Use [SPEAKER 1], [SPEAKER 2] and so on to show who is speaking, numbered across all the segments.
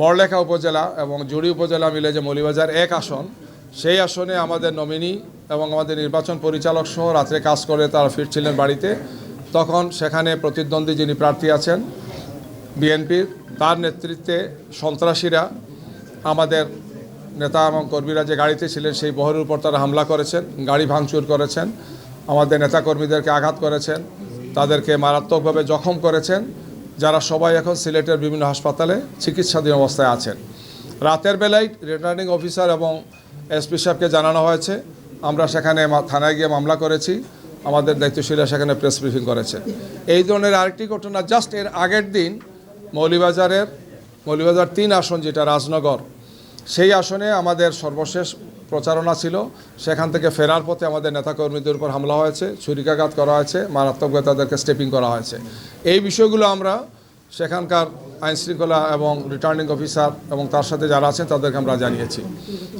[SPEAKER 1] বড়লেখা উপজেলা এবং জুড়ি উপজেলা মিলে যে মৌলিবাজার এক আসন, সেই আসনে আমাদের নমিনি এবং আমাদের নির্বাচন পরিচালক সহ রাত্রে কাজ করে তারা ফিরছিলেন বাড়িতে। তখন সেখানে প্রতিদ্বন্দ্বী যিনি প্রার্থী আছেন, বিএনপির, তার নেতৃত্বে সন্ত্রাসীরা আমাদের নেতা এবং কর্মীরা যে গাড়িতে ছিলেন সেই বহরের উপর তারা হামলা করেছেন, গাড়ি ভাঙচুর করেছেন, আমাদের নেতাকর্মীদেরকে আঘাত করেছেন, তাদেরকে মারাত্মকভাবে জখম করেছেন। যারা সবাই এখন সিলেটের বিভিন্ন হাসপাতালে চিকিৎসাধীন অবস্থায় আছেন। রাতের বেলায় রিটার্নিং অফিসার এবং এসপি সাহেবকে জানানো হয়েছে। আমরা সেখানে থানায় গিয়ে মামলা করেছি। আমাদের দায়িত্বশীলরা সেখানে প্রেস ব্রিফিং করেছে। এই ধরনের আরেকটি ঘটনা জাস্ট এর আগের দিন মৌলিবাজারের, মৌলিবাজার তিন আসন যেটা রাজনগর, সেই আসনে আমাদের সর্বশেষ প্রচারণা ছিল। সেখান থেকে ফেরার পথে আমাদের নেতাকর্মীদের উপর হামলা হয়েছে, ছুরিকাঘাত করা হয়েছে মারাত্মকভাবে তাদেরকে স্টেপিং করা হয়েছে। এই বিষয়গুলো আমরা সেখানকার আইনশৃঙ্খলা এবং রিটার্নিং অফিসার এবং তার সাথে যারা আছেন তাদেরকে আমরা জানিয়েছি।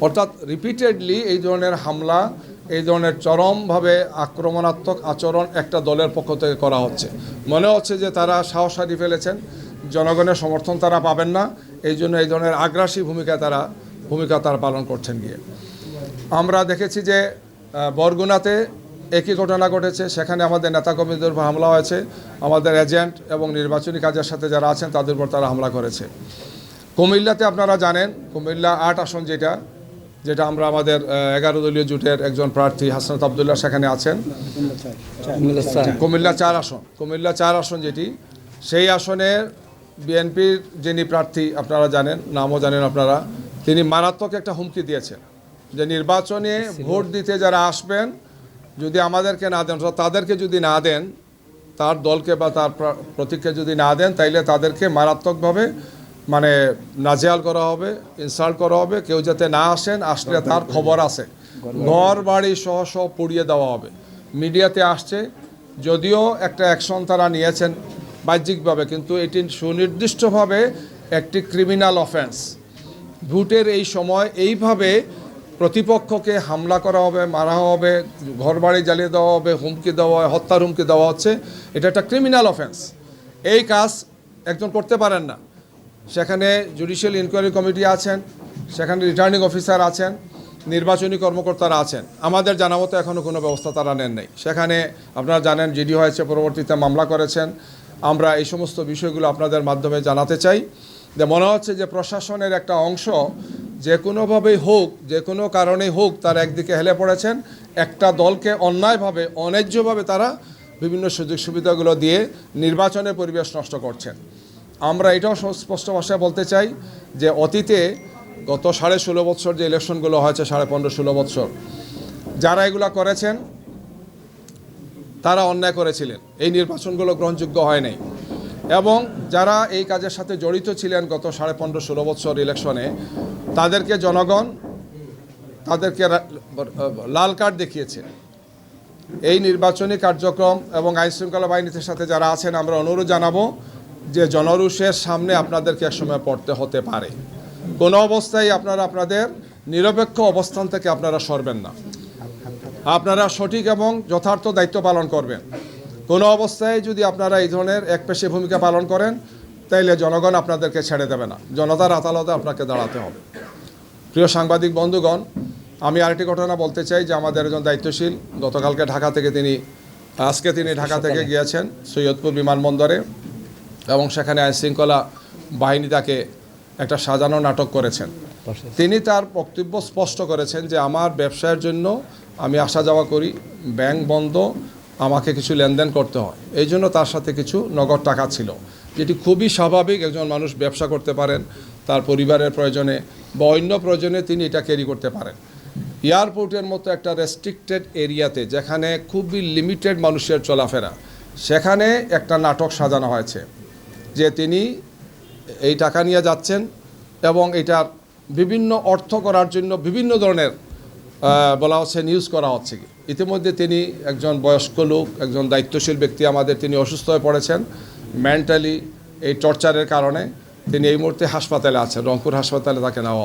[SPEAKER 1] অর্থাৎ রিপিটেডলি এই ধরনের হামলা, এই ধরনের চরমভাবে আক্রমণাত্মক আচরণ একটা দলের পক্ষ থেকে করা হচ্ছে। মনে হচ্ছে যে তারা সাহস হারিয়ে ফেলেছেন, জনগণের সমর্থন তারা পাবেন না, এই জন্য এই ধরনের আগ্রাসী ভূমিকা তারা ভূমিকা তারা পালন করছেন গিয়ে। আমরা দেখেছি যে বরগুনাতে একই ঘটনা ঘটেছে। সেখানে আমাদের নেতাকর্মীদের উপর হামলা হয়েছে। আমাদের এজেন্ট এবং নির্বাচনী কাজের সাথে যারা আছেন, তাদের উপর তারা হামলা করেছে। কুমিল্লাতে আপনারা জানেন, কুমিল্লা আট আসন যেটা যেটা আমরা আমাদের এগারো দলীয় জোটের একজন প্রার্থী হাসনাত আবদুল্লাহ সেখানে আছেন। কুমিল্লা চার আসন, কুমিল্লা চার আসন যেটি, সেই আসনে বিএনপির যিনি প্রার্থী, আপনারা জানেন, নামও জানেন আপনারা, তিনি মারাত্মক একটা হুমকি দিয়েছেন। যে নির্বাচনে ভোট দিতে যারা আসবেন যদি আমাদেরকে না দেন তাদেরকে যদি না দেন তার দলকে বা তার প্রতীককে যদি না দেন তাইলে তাদেরকে মারাত্মকভাবে মানে নাজেয়াল করা হবে ইনসাল্ট করা হবে কেউ যাতে না আসেন আসলে তার খবর আছে। ঘর বাড়ি সহ সহ পুড়িয়ে দেওয়া হবে। মিডিয়াতে আসছে যদিও একটা অ্যাকশন তারা নিয়েছেন বাহ্যিকভাবে কিন্তু এটি সুনির্দিষ্টভাবে একটি ক্রিমিনাল অফেন্স। ভোটের এই সময় এইভাবে প্রতিপক্ষকে হামলা করা হবে, মারা হবে, ঘরবাড়ি জ্বালিয়ে দেওয়া হবে, হুমকি দেওয়া হয় হত্যার হুমকি দেওয়া হচ্ছে, এটা একটা ক্রিমিনাল অফেন্স এই কাজ একজন করতে পারেন না। সেখানে জুডিশিয়াল ইনকোয়ারি কমিটি আছেন, সেখানে রিটার্নিং অফিসার আছেন, নির্বাচনী কর্মকর্তারা আছেন। আমাদের জানা মতো এখনও কোনো ব্যবস্থা তারা নেন নাই। সেখানে আপনারা জানেন জিডি হয়েছে, পরবর্তীতে মামলা করেছেন। আমরা এই সমস্ত বিষয়গুলো আপনাদের মাধ্যমে জানাতে চাই। যে মনে হচ্ছে যে প্রশাসনের একটা অংশ যে কোনোভাবেই হোক যে কোনো কারণেই হোক তারা একদিকে হেলে পড়েছেন। একটা দলকে অন্যায়ভাবে, অন্যায্যভাবে তারা বিভিন্ন সুযোগ সুবিধাগুলো দিয়ে নির্বাচনের পরিবেশ নষ্ট করছেন। আমরা এটাও স্পষ্ট ভাষায় বলতে চাই যে অতীতে গত সাড়ে ষোলো বৎসর যে ইলেকশনগুলো হয়েছে, সাড়ে পনেরো ষোলো বৎসর যারা এগুলা করেছেন, তারা অন্যায় করেছিলেন। এই নির্বাচনগুলো গ্রহণযোগ্য হয় নাই। এবং যারা এই কাজের সাথে জড়িত ছিলেন গত সাড়ে পনেরো ষোলো বৎসর ইলেকশনে তাদেরকে জনগণ তাদেরকে লাল কার্ড দেখিয়েছে। এই নির্বাচনী কার্যক্রম এবং আইন শৃঙ্খলা বাহিনীর সাথে যারা আছেন, আমরা অনুরোধ জানাব যে জনরুষের সামনে আপনাদেরকে একসময় পড়তে হতে পারে। কোনো অবস্থায় আপনারা আপনাদের নিরপেক্ষ অবস্থান থেকে আপনারা সরবেন না। আপনারা সঠিক এবং যথার্থ দায়িত্ব পালন করবেন। কোনো অবস্থায় যদি আপনারা এই ধরনের এক একপেশে ভূমিকা পালন করেন, তাইলে জনগণ আপনাদেরকে ছেড়ে দেবে না। জনতার আদালতে আপনাকে দাঁড়াতে হবে। প্রিয় সাংবাদিক বন্ধুগণ আমি আরেকটি ঘটনা বলতে চাই যে আমাদের একজন দায়িত্বশীল গতকালকে ঢাকা থেকে তিনি আজকে তিনি ঢাকা থেকে গিয়েছেন সৈয়দপুর বিমানবন্দরে এবং সেখানে আইনশৃঙ্খলা বাহিনী তাকে একটা সাজানো নাটক করেছেন। তিনি তার বক্তব্য স্পষ্ট করেছেন যে আমার ব্যবসায়ের জন্য আমি আসা যাওয়া করি ব্যাংক বন্ধ আমাকে কিছু লেনদেন করতে হয়। এই জন্য তার সাথে কিছু নগদ টাকা ছিল যেটি খুবই স্বাভাবিক একজন মানুষ ব্যবসা করতে পারেন। তার পরিবারের প্রয়োজনে বা অন্য প্রয়োজনে তিনি এটা ক্যারি করতে পারেন। এয়ারপোর্টের মতো একটা রেস্ট্রিক্টেড এরিয়াতে যেখানে খুবই লিমিটেড মানুষের চলাফেরা, সেখানে একটা নাটক সাজানো হয়েছে যে তিনি এই টাকা নিয়ে যাচ্ছেন এবং এটার বিভিন্ন অর্থ করার জন্য বিভিন্ন ধরনের বলা হচ্ছে নিউজ করা হচ্ছে। ইতিমধ্যে তিনি একজন বয়স্ক লোক, একজন দায়িত্বশীল ব্যক্তি আমাদের, তিনি অসুস্থ হয়ে পড়েছেন মেন্টালি এই টর্চারের কারণে। তিনি এই মুহূর্তে হাসপাতালে আছেন রংপুর হাসপাতালে তাকে নেওয়া